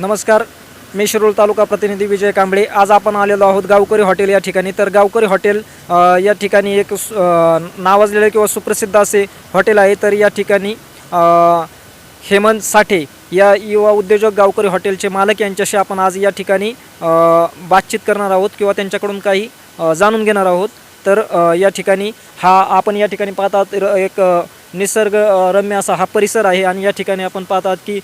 नमस्कार मी शिरूर तालुका प्रतिनिधी विजय कांबळे. आज आपण आलेलो आहोत गावकरी हॉटेल या ठिकाणी. तर गावकरी हॉटेल या ठिकाणी एक नावाजलेले नावाजलेलं किंवा सुप्रसिद्ध असे हॉटेल आहे. तर या ठिकाणी हेमंत साठे या युवा उद्योजक गावकरी हॉटेलचे मालक यांच्याशी आपण आज या ठिकाणी बातचीत करणार आहोत किंवा त्यांच्याकडून काही जाणून घेणार आहोत. तर या ठिकाणी हा आपण या ठिकाणी पाहतात र- एक निसर्ग रम्य असा हा परिसर आहे आणि या ठिकाणी आपण पाहतात की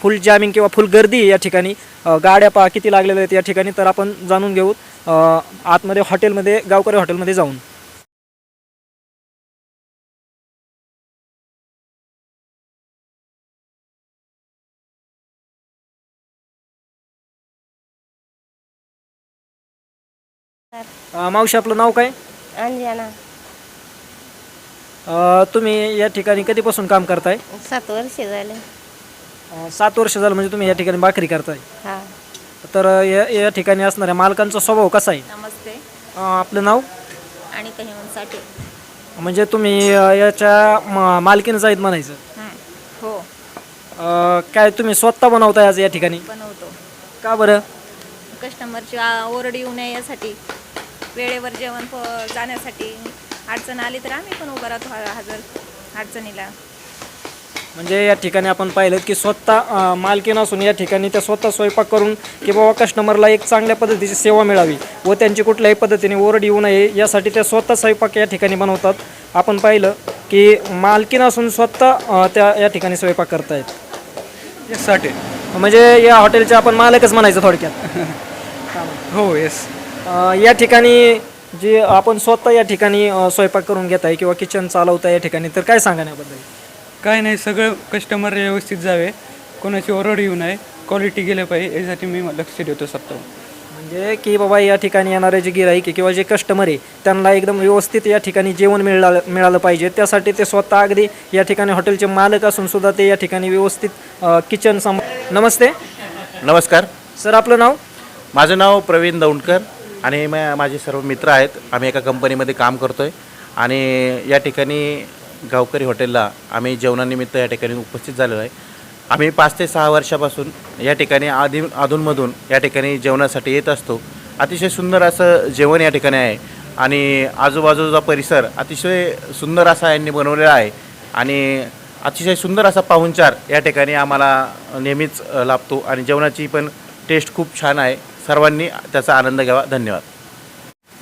फुल जॅमिंग किंवा फुल गर्दी या ठिकाणी. गाड्या पहा किती लागलेल्या आहेत या ठिकाणी तर आपण जाणून घेऊ आतमध्ये हॉटेलमध्ये गावकरी हॉटेलमध्ये जाऊन. मावशी आपलं नाव काय? अंजना. अ, तुम्ही या ठिकाणी कधीपासून काम करताय? सात वर्ष झाले. अ, सात वर्ष झालं म्हणजे तुम्ही या ठिकाणी भाकरी करताय. हा. तर अ, या या ठिकाणी असणाऱ्या मालकांचा स्वभाव कसा आहे? नमस्ते. अ, आपलं नाव? आणि म्हणजे तुम्ही अ, याच्या म- मालकीनच आहेत म्हणायचं. हो अ, काय तुम्ही स्वतः बनवताय आज या ठिकाणी? बनवतो. का बरं? कस्टमरची ओरड येऊ नये यासाठी. वेळेवर जेवण प जाण्यासाठी अडचण आली तर आम्ही पण उभं राहतो हा- हजर अडचणीला. म्हणजे या ठिकाणी आपण पाहिलं की स्वतः अ, मालकीन असून या ठिकाणी त्या स्वतः स्वयंपाक करून की बाबा कस्टमरला एक चांगल्या पद्धतीची सेवा मिळावी व त्यांची कुठल्याही पद्धतीने ओरड येऊ नये यासाठी त्या स्वतः स्वयंपाक या ठिकाणी बनवतात. आपण पाहिलं की मालकीन असून स्वतः अ, त्या या ठिकाणी स्वयंपाक करतायत. यासाठी. म्हणजे या हॉटेलचे आपण मालकच म्हणायचं थोडक्यात. हो येस अ, या ठिकाणी जे आपण स्वतः या ठिकाणी अ, स्वयंपाक करून घेत आहे किंवा किचन चालवताय या ठिकाणी तर काय सांगा याबद्दल? काय नाही सगळं कस्टमर व्यवस्थित जावे. कोणाची ओरड येऊ नये. क्वालिटी गेलं पाहिजे यासाठी मी लक्ष देतो स्वतः म्हणजे की बाबा या ठिकाणी येणारे जे गिराईक आहे किंवा जे कस्टमर आहे त्यांना एकदम व्यवस्थित या ठिकाणी जेवण मिळालं मिळालं पाहिजे. त्यासाठी ते स्वतः अगदी या ठिकाणी हॉटेलचे मालक असून सुद्धा ते या ठिकाणी व्यवस्थित किचन सम नमस्ते. नमस्कार. सर आपलं नाव? माझं नाव प्रवीण दौंडकर. आणि म माझे सर्व मित्र आहेत. आम्ही एका कंपनीमध्ये काम करतो आहे आणि या ठिकाणी गावकरी हॉटेलला आम्ही जेवणानिमित्त या ठिकाणी उपस्थित झालेलो आहे. आम्ही पाच ते सहा वर्षापासून या ठिकाणी आधी अधूनमधून या ठिकाणी जेवणासाठी येत असतो. अतिशय सुंदर असं जेवण या ठिकाणी आहे. आणि आजूबाजूचा परिसर अतिशय सुंदर असा यांनी बनवलेला आहे. आणि अतिशय सुंदर असा पाहुणचार या ठिकाणी आम्हाला नेहमीच लाभतो. आणि जेवणाची पण टेस्ट खूप छान आहे. सर्वांनी त्याचा आनंद घ्यावा. धन्यवाद.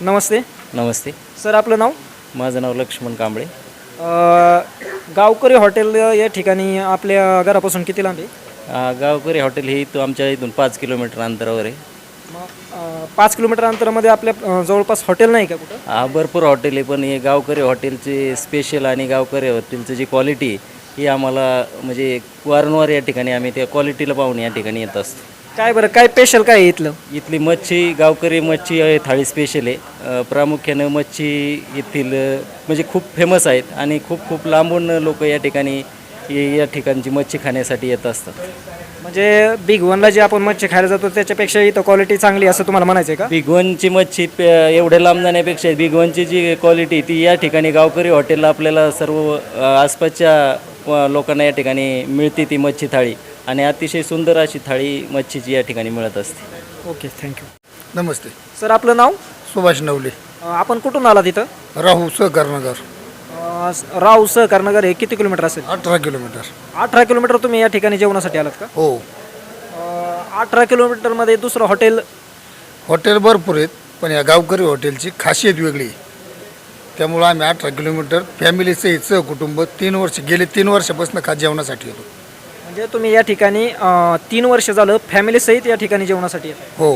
नमस्ते. नमस्ते. सर आपलं नाव? माझं नाव लक्ष्मण कांबळे. अ, गावकरी हॉटेल या ठिकाणी आपल्या घरापासून किती लांब आहे? अ, गावकरी हॉटेल हे इथं आमच्या इथून पाच किलोमीटर अंतरावर आहे. मग, अ, पाच किलोमीटर अंतरामध्ये आपल्या अ, जवळपास हॉटेल नाही का कुठं? हा भरपूर हॉटेल आहे पण हे गावकरी हॉटेलचे स्पेशल आणि गावकरी हॉटेलचं जी क्वालिटी आहे ही आम्हाला म्हणजे वारंवार या ठिकाणी आम्ही त्या क्वालिटीला पाहून या ठिकाणी येत असतो. काय बरं काय स्पेशल काय आहे इथलं? इथली मच्छी गावकरी मच्छी आहे थाळी स्पेशल आहे. अ, प्रामुख्यानं मच्छी येथील अ, म्हणजे खूप फेमस आहेत आणि खूप खूप लांबून लोक या ठिकाणी या ठिकाणची मच्छी खाण्यासाठी येत असतात. म्हणजे बिग वनला जे आपण मच्छी खायला जातो त्याच्यापेक्षा इथं क्वालिटी चांगली असं तुम्हाला म्हणायचं आहे का बिगवनची मच्छी प- एवढ्या लांब जाण्यापेक्षा बिगवनची जी क्वालिटी ती या ठिकाणी गावकरी हॉटेलला आपल्याला सर्व अ, आसपासच्या अ, लोकांना या ठिकाणी मिळते ती मच्छी थाळी. आणि अतिशय सुंदर अशी थाळी मच्छीची या ठिकाणी मिळत असते. ओके थँक्यू नमस्ते. सर आपलं नाव? सुभाष नवले. अ, आपण कुठून आला तिथं राहू सहकारनगर अ, राव सहकारनगर हे किती किलोमीटर असेल? अठरा किलोमीटर. अठरा किलोमीटर तुम्ही या ठिकाणी जेवणासाठी आलात का? हो. अ, अठरा किलोमीटरमध्ये दुसरं हॉटेल? हॉटेल भरपूर आहेत पण या गावकरी हॉटेलची खासियत वेगळी आहे. त्यामुळं आम्ही अठरा किलोमीटर फॅमिलीसहित सहकुटुंब तीन वर्ष गेले तीन वर्षापासून खा जेवणासाठी येतो. म्हणजे तुम्ही या ठिकाणी अ, तीन वर्ष झालं फॅमिलीसहित या ठिकाणी जेवणासाठी येतात हो.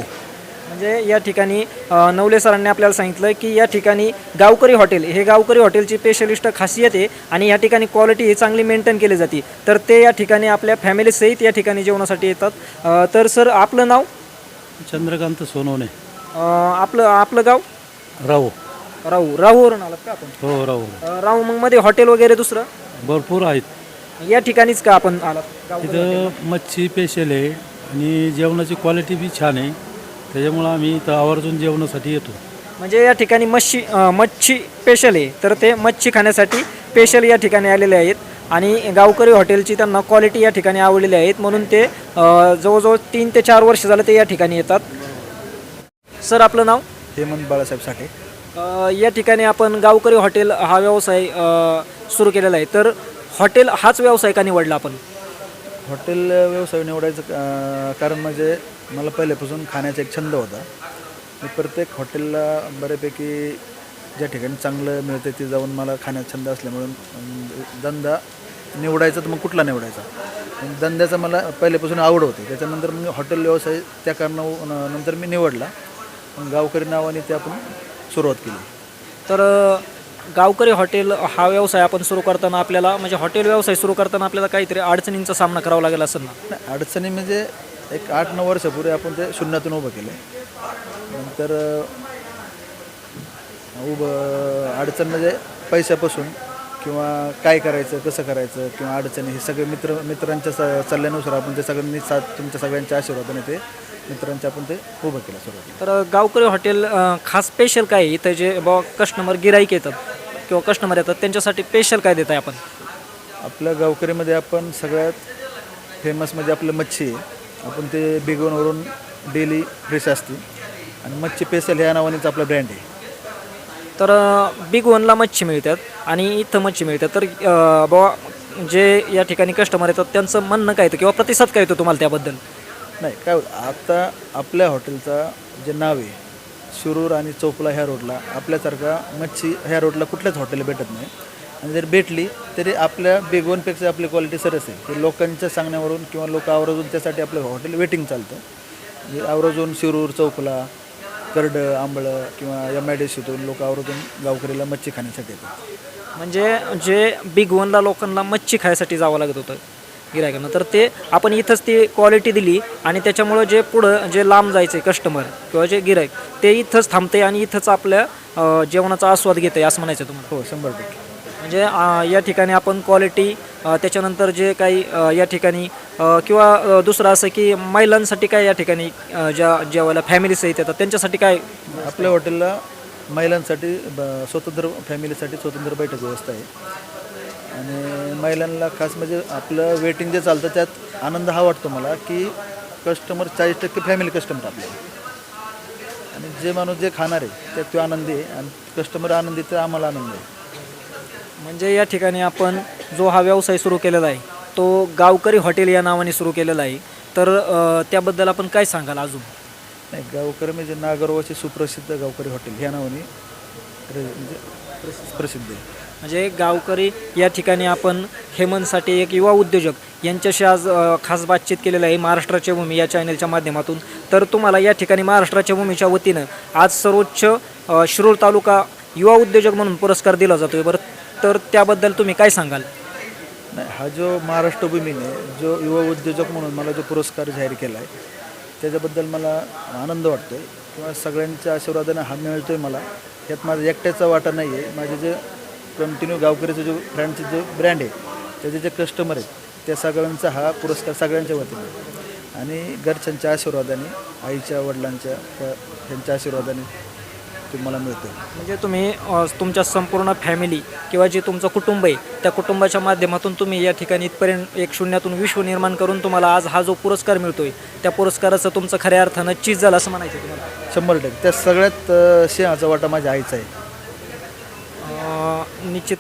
म्हणजे या ठिकाणी अ, नवले सरांनी आपल्याला सांगितलं की या ठिकाणी गावकरी हॉटेल हे गावकरी हॉटेलची स्पेशलिस्ट खासियत आहे आणि या ठिकाणी क्वालिटी ही चांगली मेंटेन केली जाते. तर ते या ठिकाणी आपल्या फॅमिलीसहित या ठिकाणी जेवणासाठी येतात. अ, तर सर आपलं नाव? चंद्रकांत सोनवणे. अ, आपलं आपलं गाव? राहू. राहू. राहूवरून आलात का आपण? हो राहू. अ, राहू मग मध्ये हॉटेल वगैरे दुसरं? भरपूर आहेत. या ठिकाणीच का आपण आलात? तिथं मच्छी स्पेशल आहे आणि जेवणाची क्वालिटी बी छान आहे. त्याच्यामुळं आम्ही इथं आवर्जून जेवणासाठी येतो. म्हणजे या ठिकाणी मच्छी अ, मच्छी स्पेशल आहे. तर ते मच्छी खाण्यासाठी स्पेशल या ठिकाणी आलेले आहेत. आणि गावकरी हॉटेलची त्यांना क्वालिटी या ठिकाणी आवडलेली आहेत. म्हणून ते अ, जवळजवळ तीन ते चार वर्ष झालं ते या ठिकाणी येतात. सर आपलं नाव? हेमंत बाळासाहेब साठे. अ, या ठिकाणी आपण गावकरी हॉटेल हा व्यवसाय सुरू केलेला आहे. तर हॉटेल हाच व्यवसाय का निवडला आपण? हॉटेल व्यवसाय निवडायचं कारण म्हणजे मला पहिल्यापासून खाण्याचा एक छंद होता. मी प्रत्येक हॉटेलला बऱ्यापैकी ज्या ठिकाणी चांगलं मिळतं ते जाऊन मला खाण्याचा छंद असल्यामुळे अं, धंदा निवडायचा तर मग कुठला निवडायचा? पण धंद्याचा मला पहिल्यापासून आवड होती. त्याच्यानंतर मग हॉटेल व्यवसाय त्या कारणानं नंतर मी निवडला. मग गावकरी नावाने ते आपण सुरुवात केली. तर अ, गावकरी हॉटेल हा व्यवसाय आपण सुरू करताना आपल्याला म्हणजे हॉटेल व्यवसाय सुरू करताना आपल्याला काहीतरी अडचणींचा सामना करावा लागेल असं ना? नाही अडचणी म्हणजे एक आठ नऊ वर्षापूर्वी आपण ते शून्यातून उभं केलं. नंतर अं, उभं अडचण म्हणजे पैशापासून किंवा काय करायचं कसं करायचं किंवा अडचणी हे सगळे मित्र मित्रांच्या स सल्ल्यानुसार आपण ते सगळ्यांनी साथ तुमच्या सगळ्यांच्या आशीर्वादाने ते मित्रांच्या आपण ते उभं केलं सुरुवात तर गावकरी हॉटेल अ, खास स्पेशल काय आहे? इथं जे बा कस्टमर गिराईक येतात. किंवा कस्टमर येतात त्यांच्यासाठी स्पेशल काय देत आहे आपण? आपल्या गावकरीमध्ये आपण सगळ्यात फेमस म्हणजे आपलं मच्छी आहे. आपण ते बिगवनवरून डेली फ्रेश असते. आणि मच्छी पेसल ह्या नावानेच आपला ब्रँड आहे. तर बिग वनला मच्छी मिळतात आणि इथं मच्छी मिळतात. तर बुवा जे या ठिकाणी कस्टमर येतात त्यांचं म्हणणं काय येतं किंवा प्रतिसाद काय येतो तुम्हाला त्याबद्दल? नाही काय होतं आता आपल्या हॉटेलचा जे नाव आहे शिरूर आणि चौपला ह्या रोडला आपल्यासारखा मच्छी ह्या रोडला कुठल्याच हॉटेल भेटत नाही. आणि जर भेटली तरी आपल्या बेगवनपेक्षा आपली क्वालिटी सरस आहे. की लोकांच्या सांगण्यावरून किंवा लोक आवर्जून त्यासाठी आपलं हॉटेल वेटिंग चालतं. म्हणजे आवर्जून शिरूर चौकला करड आंबळं किंवा एम आय डी सीतून लोक आवर्जून गावकरीला मच्छी खाण्यासाठी येतात. म्हणजे जे बिग वनला लोकांना मच्छी खायसाठी जावं लागत होतं गिरायकांना तर ते आपण इथंच ती क्वालिटी दिली आणि त्याच्यामुळं जे पुढं जे लांब जायचे कस्टमर किंवा जे गिरायक ते इथंच थांबते आणि इथंच आपल्या जेवणाचा आस्वाद घेते असं म्हणायचं तुम्हाला. हो शंभर टक्के. म्हणजे या ठिकाणी आपण क्वालिटी त्याच्यानंतर जे काही या ठिकाणी किंवा दुसरं असं की महिलांसाठी काय या ठिकाणी ज्या जेवायला फॅमिलीज येतात त्यांच्यासाठी काय? आपल्या हॉटेलला महिलांसाठी स्वतंत्र फॅमिलीसाठी स्वतंत्र बैठक व्यवस्था आहे. आणि महिलांना खास म्हणजे आपलं वेटिंग जे चालतं त्यात आनंद हा वाटतो मला की कस्टमर चाळीस टक्के फॅमिली कस्टमर आपले आणि जे माणूस जे खाणार आहे त्यात तो आनंदी आहे आणि कस्टमर आनंदी तर आम्हाला आनंद आहे. म्हणजे या ठिकाणी आपण जो हा व्यवसाय सुरू केलेला आहे तो गावकरी हॉटेल या नावाने सुरू केलेला आहे. तर त्याबद्दल आपण काय सांगाल अजून? नाही गावकरी म्हणजे नागरोवाचे सुप्रसिद्ध गावकरी हॉटेल ह्या नावाने म्हणजे प्रसि- प्रसिद्ध आहे. म्हणजे गावकरी या ठिकाणी आपण हेमंतसाठी एक युवा उद्योजक यांच्याशी आज खास बातचीत केलेलं आहे महाराष्ट्राच्या भूमी या चॅनलच्या माध्यमातून. तर तुम्हाला या ठिकाणी महाराष्ट्राच्या भूमीच्या वतीनं आज सर्वोच्च शिरूर तालुका युवा उद्योजक म्हणून पुरस्कार दिला जातोय बरं. तर त्याबद्दल तुम्ही काय सांगाल? नाही हा जो महाराष्ट्र भूमीने जो युवा उद्योजक म्हणून मला जो पुरस्कार जाहीर केला आहे त्याच्याबद्दल मला आनंद वाटतो आहे किंवा सगळ्यांच्या आशीर्वादाने हा मिळतो आहे मला. यात माझा एकट्याचा वाटा नाही आहे माझे जे कंटिन्यू गावकरीचं जो ब्रँडचे जे ब्रँड आहे त्याचे जे कस्टमर आहेत त्या सगळ्यांचा हा पुरस्कार सगळ्यांच्या वतीने आहे. आणि घरच्यांच्या आशीर्वादाने आईच्या वडिलांच्या व ह्यांच्या आशीर्वादाने तो मला मिळतो म्हणजे तुम्ही तुमच्या संपूर्ण फॅमिली किंवा जे तुमचं कुटुंब आहे त्या कुटुंबाच्या माध्यमातून तुम्ही या ठिकाणी इथपर्यंत एक शून्यातून विश्व निर्माण करून तुम्हाला आज हा जो पुरस्कार मिळतोय त्या पुरस्काराचं तुमचं खऱ्या अर्थानं चीज झालं असं म्हणायचं तुम्हाला. शंभर टक्के. त्या सगळ्यात सिंहाचा वाटा माझ्या आईचा आहे. अ, निश्चित